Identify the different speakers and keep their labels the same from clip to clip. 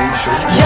Speaker 1: Nation.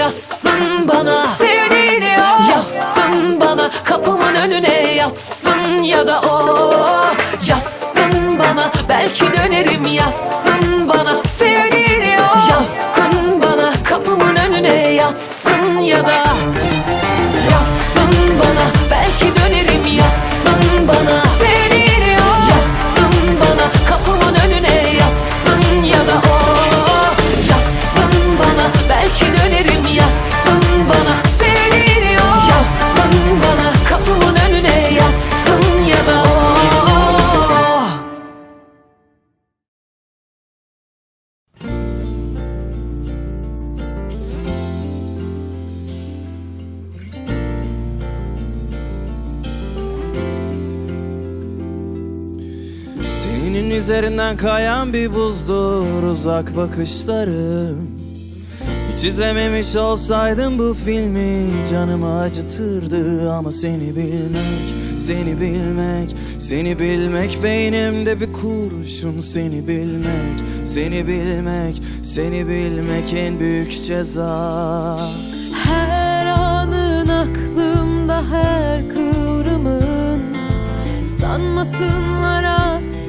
Speaker 1: Yazsın bana. Sevdiğini o. Yazsın bana. Kapımın önüne yatsın ya da o. Yazsın bana. Belki dönerim. Yazsın bana. Sevdiğini o. Yazsın bana. Kapımın önüne yatsın ya da
Speaker 2: üzerinden kayan bir buzdur uzak bakışlarım Hiç izlememiş olsaydım bu filmi canımı acıtırdı. Ama seni bilmek, seni bilmek, seni bilmek Beynimde bir kurşun. Seni bilmek, seni bilmek, seni bilmek en büyük ceza.
Speaker 3: Her anın aklımda her kıvrımın Sanmasınlar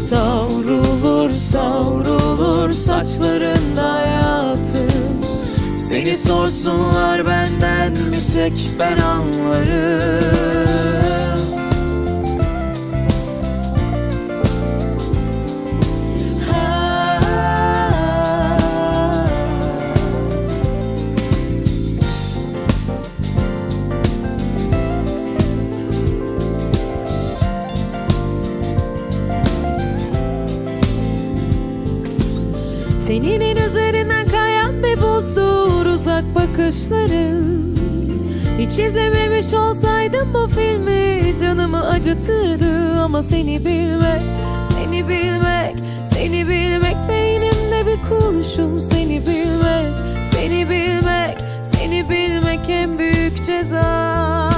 Speaker 3: Savrulur savrulur saçlarında hayatım Seni sorsunlar benden bir tek ben anlarım bakışların Hiç izlememiş olsaydım bu filmi canımı acıtırdı. Ama seni bilmek, seni bilmek, seni bilmek Beynimde bir kurşun. Seni bilmek, seni bilmek, seni bilmek en büyük ceza.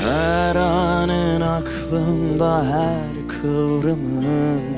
Speaker 2: Her anın aklımda her kıvrımın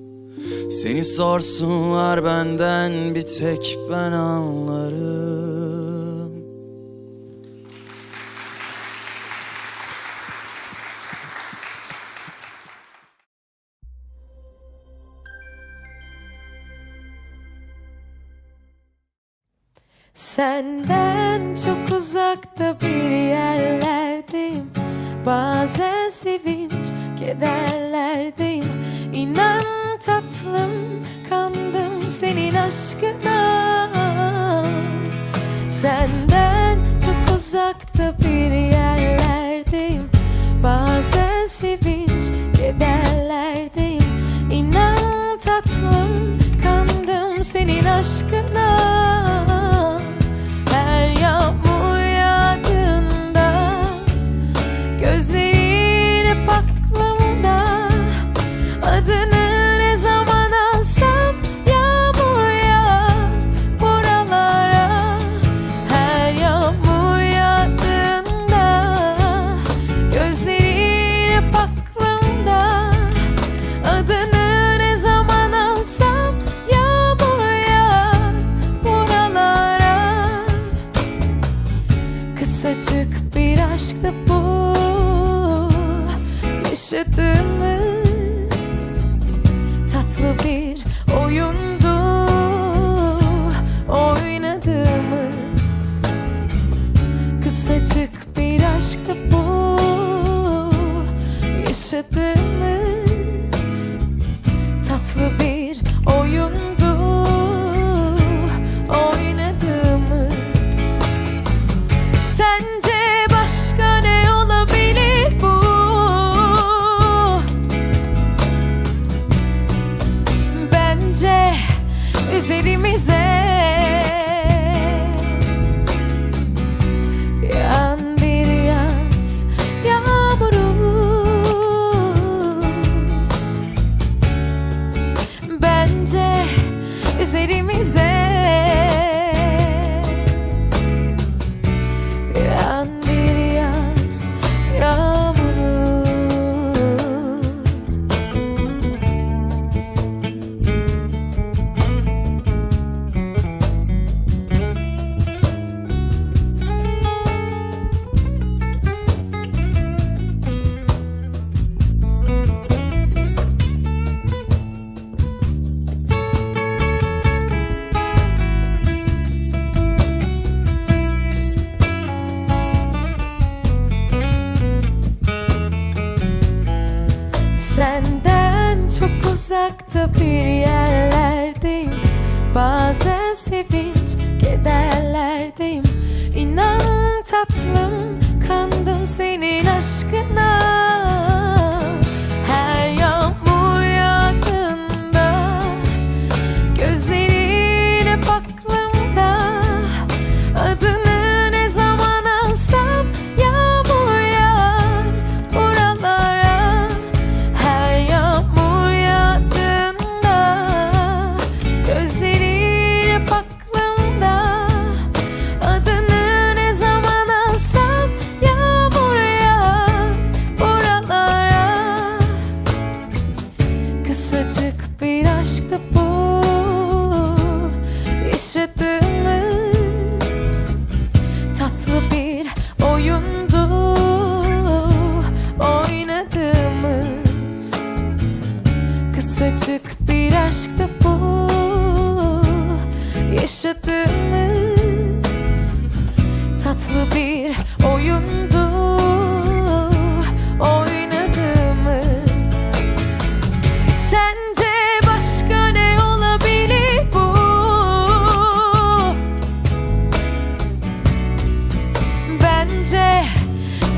Speaker 2: Seni sorsunlar benden bir tek ben anlarım.
Speaker 3: Senden çok uzakta bir yerlerdeyim. Bazen sevinç kederlerdeyim tatlım kandım senin aşkına. Senden çok uzakta bir yerlerdeyim. Bazen sevinç kederlerdeyim. İnan tatlım kandım senin aşkına uzakta bir yerlerdeyim. Bazen sevinç kederlerdeyim. İnan tatlım kandım senin aşkına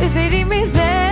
Speaker 3: Você it in?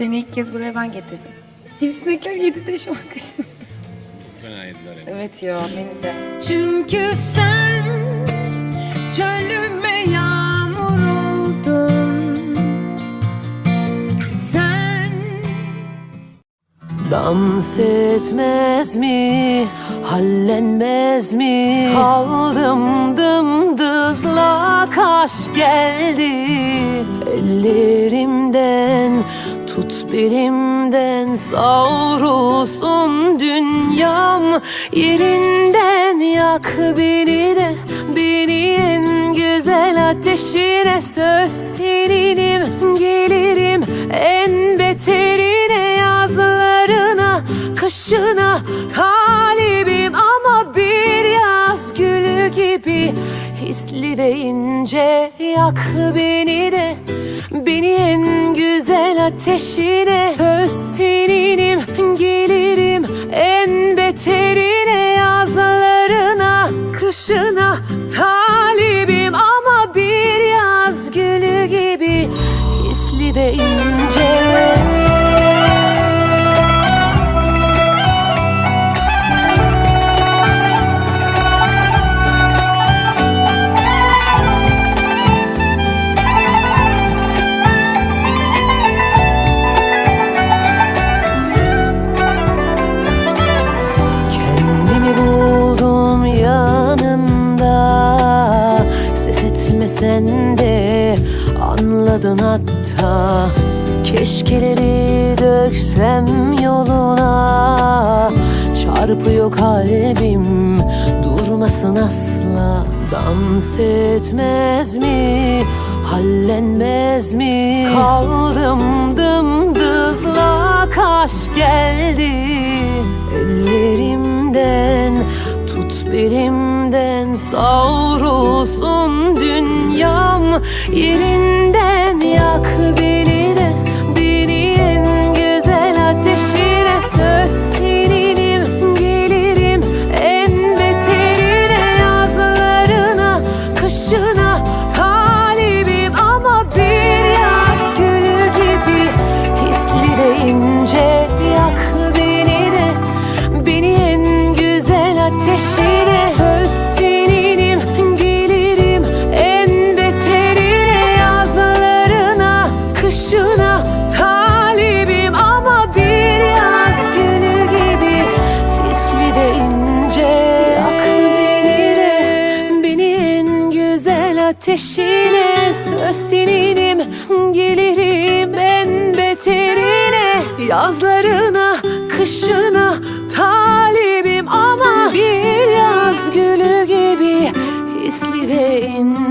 Speaker 4: Seni ilk kez buraya ben getirdim. Sivrisinekler yedi de şu an kaşını.
Speaker 5: Fena yediler yani.
Speaker 4: Evet ya beni de.
Speaker 3: Çünkü sen çölüme yağmur oldun Sen
Speaker 1: Dans etmez mi, hallenmez mi? Kaldım dımdızla kaş geldi Ellerimden belimden savrulsun dünyam. Yerinden yak beni de beni en güzel ateşine. Söz seninim Gelirim en beterine. Yazlarına kışına talibim. Ama bir yaz gülü gibi hisli ve ince yak beni de beni en güzel ateşine. Söz seninim gelirim
Speaker 3: hatta Keşkeleri döksem yoluna. Çarpıyor kalbim durmasın asla. Dans etmez mi hallenmez mi? Kaldım dımdızla kaş geldi. Ellerimden tut belimden savrulsun dünyam Yerinden yak beni kışına talibim ama bir yaz günü gibi hisli ve ince. Yak beni de beni en güzel ateşine söz seninim gelirim en beterine. Yazlarına kışına talibim ama bir yaz gülü gibi hisli ve ince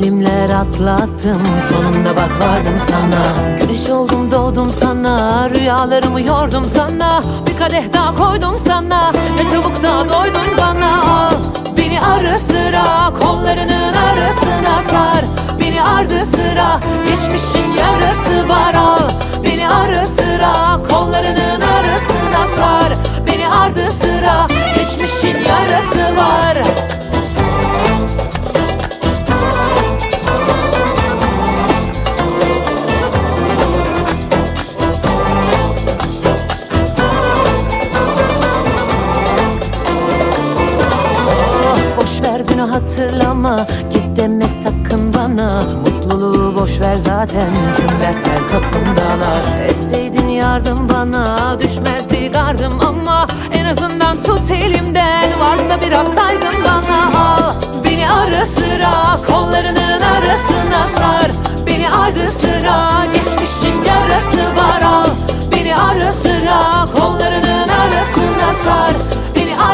Speaker 3: filmler atlattım. Sonunda bak vardım sana. Güneş oldum doğdum sana. Rüyalarımı yordum sana. Bir kadeh daha koydum sana. Ne çabuk da doydun bana. Beni ara sıra Kollarının arasına sar. Beni ardı sıra Geçmişin yarası var. Al. Beni ara sıra Kollarının arasına sar. Beni ardı sıra Geçmişin yarası var hatırlama. Git deme sakın bana. Mutluluğu boş ver zaten. Tüm dertler kapındalar. Etseydin yardım bana. Düşmezdi gardım ama En azından tut elimden. Varsa biraz saygın bana. Al beni ara sıra. Kollarının arasına sar. Beni ardı sıra. Geçmişin yarası var. Al beni ara sıra. Kollarının arasına sar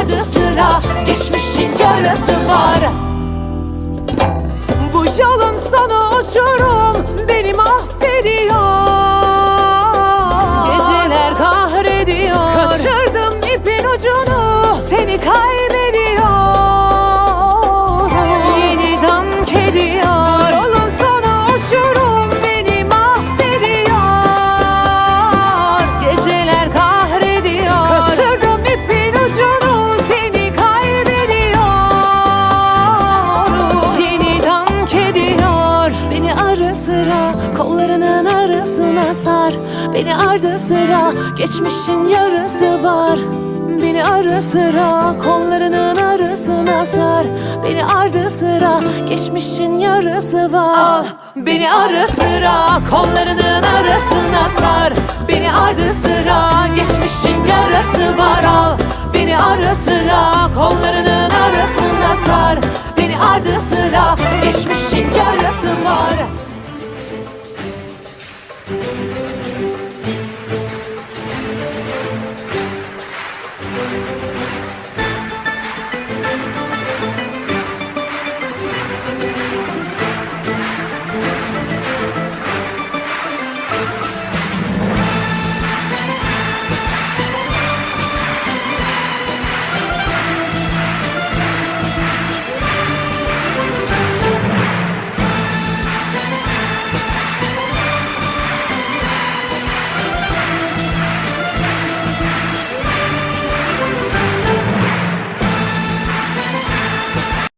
Speaker 3: Beni ardı sıra Geçmişin yarası var. Bu yolun sonu uçurum Beni mahvediyor Geçmişin yarısı var. Beni ara sıra kollarının arasına sar. Beni ardı sıra geçmişin yarısı var. Al beni ara sıra kollarının arasına sar. Beni ardı sıra geçmişin yarısı var. Al beni ara sıra kollarının arasına sar. Beni ardı sıra geçmişin yarısı var